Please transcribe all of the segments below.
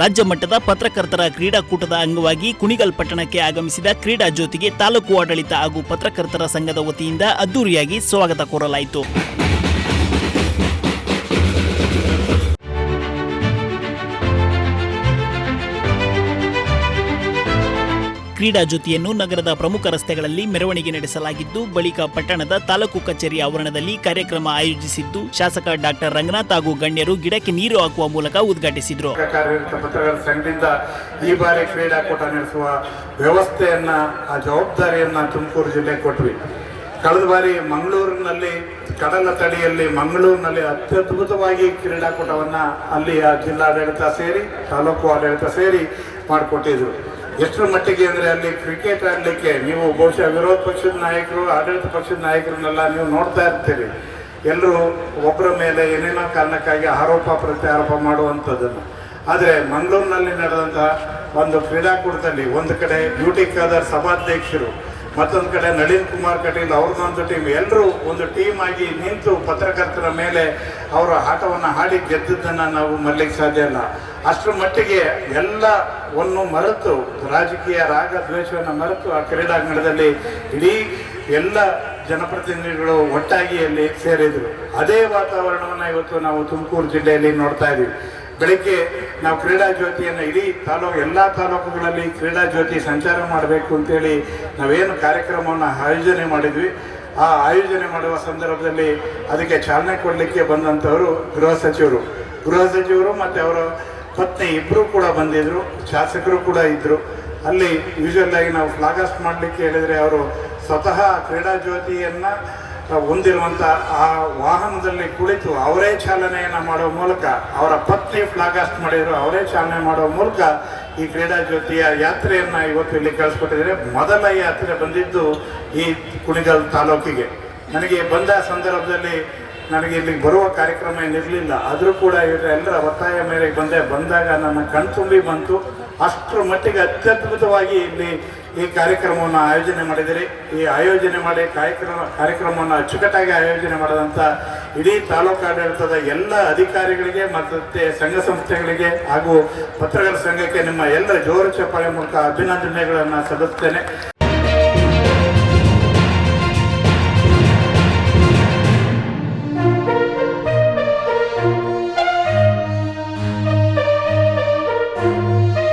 ರಾಜ್ಯ ಮಟ್ಟದ ಪತ್ರಕರ್ತರ ಕ್ರೀಡಾಕೂಟದ ಅಂಗವಾಗಿ ಕುಣಿಗಲ್ ಪಟ್ಟಣಕ್ಕೆ ಆಗಮಿಸಿದ ಕ್ರೀಡಾ ಜ್ಯೋತಿಗೆ ತಾಲೂಕು ಆಡಳಿತ ಹಾಗೂ ಪತ್ರಕರ್ತರ ಸಂಘದ ವತಿಯಿಂದ ಅದ್ದೂರಿಯಾಗಿ ಸ್ವಾಗತ ಕೋರಲಾಯಿತು. ಕ್ರೀಡಾ ಜ್ಯೋತಿಯನ್ನು ನಗರದ ಪ್ರಮುಖ ರಸ್ತೆಗಳಲ್ಲಿ ಮೆರವಣಿಗೆ ನಡೆಸಲಾಗಿದ್ದು, ಬಳಿಕ ಪಟ್ಟಣದ ತಾಲೂಕು ಕಚೇರಿ ಆವರಣದಲ್ಲಿ ಕಾರ್ಯಕ್ರಮ ಆಯೋಜಿಸಿದ್ದು, ಶಾಸಕ ಡಾಕ್ಟರ್ ರಂಗನಾಥ್ ಹಾಗೂ ಗಣ್ಯರು ಗಿಡಕ್ಕೆ ನೀರು ಹಾಕುವ ಮೂಲಕ ಉದ್ಘಾಟಿಸಿದರು. ಈ ಬಾರಿ ಕ್ರೀಡಾಕೂಟ ನಡೆಸುವ ವ್ಯವಸ್ಥೆಯನ್ನ, ಆ ಜವಾಬ್ದಾರಿಯನ್ನ ತುಮಕೂರು ಜಿಲ್ಲೆ ಕೊಟ್ವಿ. ಕಳೆದ ಬಾರಿ ಮಂಗಳೂರಿನಲ್ಲಿ, ಕಡಲ ತಡಿಯಲ್ಲಿ ಮಂಗಳೂರಿನಲ್ಲಿ ಅತ್ಯದ್ಭುತವಾಗಿ ಕ್ರೀಡಾಕೂಟವನ್ನ ಅಲ್ಲಿಯ ಜಿಲ್ಲಾಡಳಿತ ಸೇರಿ, ತಾಲೂಕು ಆಡಳಿತ ಸೇರಿ ಮಾಡಿಕೊಟ್ಟಿದ್ರು. ಎಷ್ಟರ ಮಟ್ಟಿಗೆ ಅಂದರೆ ಅಲ್ಲಿ ಕ್ರಿಕೆಟ್ ಆಡಲಿಕ್ಕೆ ನೀವು ಬಹುಶಃ ವಿರೋಧ ಪಕ್ಷದ ನಾಯಕರು, ಆಡಳಿತ ಪಕ್ಷದ ನಾಯಕರನ್ನೆಲ್ಲ ನೀವು ನೋಡ್ತಾ ಇರ್ತೀರಿ. ಎಲ್ಲರೂ ಒಬ್ಬರ ಮೇಲೆ ಏನೇನೋ ಕಾರಣಕ್ಕಾಗಿ ಆರೋಪ, ಪ್ರತ್ಯಾರೋಪ ಮಾಡುವಂಥದ್ದನ್ನು. ಆದರೆ ಮಂಗಳೂರಿನಲ್ಲಿ ನಡೆದಂಥ ಒಂದು ಕ್ರೀಡಾಕೂಟದಲ್ಲಿ ಒಂದು ಕಡೆ ಬ್ಯೂಟಿ ಕಾದರ್ ಸಭಾಧ್ಯಕ್ಷರು ಮತ್ತೊಂದು ಕಡೆ ನಳಿನ್ ಕುಮಾರ್ ಕಟೀಲ್ ಅವ್ರದ್ದೊಂದು ಟೀಮ್ ಎಲ್ಲರೂ ಒಂದು ಟೀಮ್ ಆಗಿ ನಿಂತು ಪತ್ರಕರ್ತರ ಮೇಲೆ ಅವರ ಆಟವನ್ನು ಹಾಡಿ ಗೆದ್ದದ್ದನ್ನು ನಾವು ಮರಲಿಕ್ಕೆ ಸಾಧ್ಯ ಇಲ್ಲ. ಅಷ್ಟರ ಮಟ್ಟಿಗೆ ಎಲ್ಲವನ್ನು ಮರೆತು, ರಾಜಕೀಯ ರಾಗ ದ್ವೇಷವನ್ನು ಮರೆತು ಆ ಕ್ರೀಡಾಂಗಣದಲ್ಲಿ ಇಡೀ ಎಲ್ಲ ಜನಪ್ರತಿನಿಧಿಗಳು ಒಟ್ಟಾಗಿ ಅಲ್ಲಿ ಸೇರಿದರು. ಅದೇ ವಾತಾವರಣವನ್ನು ಇವತ್ತು ನಾವು ತುಮಕೂರು ಜಿಲ್ಲೆಯಲ್ಲಿ ನೋಡ್ತಾ ಇದ್ದೀವಿ ಬೆಳಿಗ್ಗೆ ನಾವು ಕ್ರೀಡಾ ಜ್ಯೋತಿಯನ್ನು ಇಡೀ ತಾಲೂಕು ಎಲ್ಲ ತಾಲೂಕುಗಳಲ್ಲಿ ಕ್ರೀಡಾ ಜ್ಯೋತಿ ಸಂಚಾರ ಮಾಡಬೇಕು ಅಂತೇಳಿ ನಾವೇನು ಕಾರ್ಯಕ್ರಮವನ್ನು ಆಯೋಜನೆ ಮಾಡಿದ್ವಿ. ಆ ಆಯೋಜನೆ ಮಾಡುವ ಸಂದರ್ಭದಲ್ಲಿ ಅದಕ್ಕೆ ಚಾಲನೆ ಕೊಡಲಿಕ್ಕೆ ಬಂದಂಥವರು ಗೃಹ ಸಚಿವರು. ಗೃಹ ಸಚಿವರು ಮತ್ತು ಅವರ ಪತ್ನಿ ಇಬ್ಬರು ಕೂಡ ಬಂದಿದ್ರು, ಶಾಸಕರು ಕೂಡ ಇದ್ದರು ಅಲ್ಲಿ ಯೂಶುವಲ್ ಆಗಿ ನಾವು ಫ್ಲಾಗಾಸ್ಟ್ ಮಾಡಲಿಕ್ಕೆ ಹೇಳಿದರೆ ಅವರು ಸ್ವತಃ ಕ್ರೀಡಾ ಜ್ಯೋತಿಯನ್ನು ಹೊಂದಿರುವಂಥ ಆ ವಾಹನದಲ್ಲಿ ಕುಳಿತು ಅವರೇ ಚಾಲನೆಯನ್ನು ಮಾಡುವ ಮೂಲಕ, ಅವರ ಪತ್ನಿ ಫ್ಲಾಗಾಸ್ಟ್ ಮಾಡಿದರು, ಅವರೇ ಚಾಲನೆ ಮಾಡುವ ಮೂಲಕ ಈ ಕ್ರೀಡಾ ಜ್ಯೋತಿಯ ಯಾತ್ರೆಯನ್ನು ಇವತ್ತು ಇಲ್ಲಿ ಕಳಿಸ್ಕೊಟ್ಟಿದ್ದಾರೆ. ಮೊದಲ ಯಾತ್ರೆ ಬಂದಿದ್ದು ಈ ಕುಣಿಗಲ್ ತಾಲೂಕಿಗೆ. ನನಗೆ ಬಂದ ಸಂದರ್ಭದಲ್ಲಿ ನನಗೆ ಇಲ್ಲಿಗೆ ಬರುವ ಕಾರ್ಯಕ್ರಮ ಏನಿರಲಿಲ್ಲ. ಆದರೂ ಕೂಡ ಇವರ ಎಲ್ಲರ ಒತ್ತಾಯ ಮೇರೆಗೆ ಬಂದೆ. ಬಂದಾಗ ನನ್ನ ಕಣ್ತುಂಬಿ ಬಂತು. ಅಷ್ಟರ ಮಟ್ಟಿಗೆ ಅತ್ಯದ್ಭುತವಾಗಿ ಇಲ್ಲಿ ಈ ಕಾರ್ಯಕ್ರಮವನ್ನು ಆಯೋಜನೆ ಮಾಡಿದಿರಿ. ಈ ಆಯೋಜನೆ ಮಾಡಿ ಕಾರ್ಯಕ್ರಮ, ಕಾರ್ಯಕ್ರಮವನ್ನು ಅಚ್ಚುಕಟ್ಟಾಗಿ ಆಯೋಜನೆ ಮಾಡಿದಂಥ ಇಡೀ ತಾಲೂಕು ಆಡಳಿತದ ಎಲ್ಲ ಅಧಿಕಾರಿಗಳಿಗೆ ಮತ್ತು ಸಂಘ ಸಂಸ್ಥೆಗಳಿಗೆ ಹಾಗೂ ಪತ್ರಕರ್ತರ ಸಂಘಕ್ಕೆ ನಿಮ್ಮ ಎಲ್ಲ ಜೋರು ಚಪ್ಪಾಳೆ ಮೂಲಕ ಅಭಿನಂದನೆಗಳನ್ನು ಸಲ್ಲಿಸ್ತೇನೆ.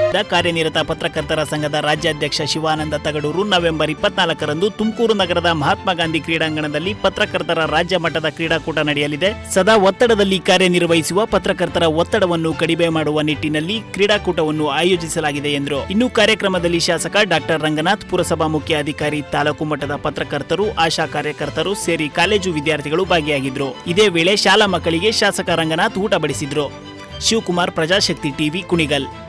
ಕಾರ್ಯನಿರತ ಪತ್ರಕರ್ತರ ಸಂಘದ ರಾಜ್ಯಾಧ್ಯಕ್ಷ ಶಿವಾನಂದ ತಗಡೂರು ನವೆಂಬರ್ ಇಪ್ಪತ್ನಾಲ್ಕರಂದು ತುಮಕೂರು ನಗರದ ಮಹಾತ್ಮ ಗಾಂಧಿ ಕ್ರೀಡಾಂಗಣದಲ್ಲಿ ಪತ್ರಕರ್ತರ ರಾಜ್ಯ ಮಟ್ಟದ ಕ್ರೀಡಾಕೂಟ ನಡೆಯಲಿದೆ. ಸದಾ ಒತ್ತಡದಲ್ಲಿ ಕಾರ್ಯನಿರ್ವಹಿಸುವ ಪತ್ರಕರ್ತರ ಒತ್ತಡವನ್ನು ಕಡಿಮೆ ಮಾಡುವ ನಿಟ್ಟಿನಲ್ಲಿ ಕ್ರೀಡಾಕೂಟವನ್ನು ಆಯೋಜಿಸಲಾಗಿದೆ ಎಂದರು. ಇನ್ನು ಕಾರ್ಯಕ್ರಮದಲ್ಲಿ ಶಾಸಕ ಡಾಕ್ಟರ್ ರಂಗನಾಥ್, ಪುರಸಭಾ ಮುಖ್ಯ ಅಧಿಕಾರಿ ತಾಲೂಕು ಮಟ್ಟದ ಪತ್ರಕರ್ತರು, ಆಶಾ ಕಾರ್ಯಕರ್ತರು ಸೇರಿ ಕಾಲೇಜು ವಿದ್ಯಾರ್ಥಿಗಳು ಭಾಗಿಯಾಗಿದ್ದರು. ಇದೇ ವೇಳೆ ಶಾಲಾ ಮಕ್ಕಳಿಗೆ ಶಾಸಕ ರಂಗನಾಥ್ ಊಟ ಬಡಿಸಿದ್ರು. ಶಿವಕುಮಾರ್, ಪ್ರಜಾಶಕ್ತಿ ಟಿವಿ, ಕುಣಿಗಲ್.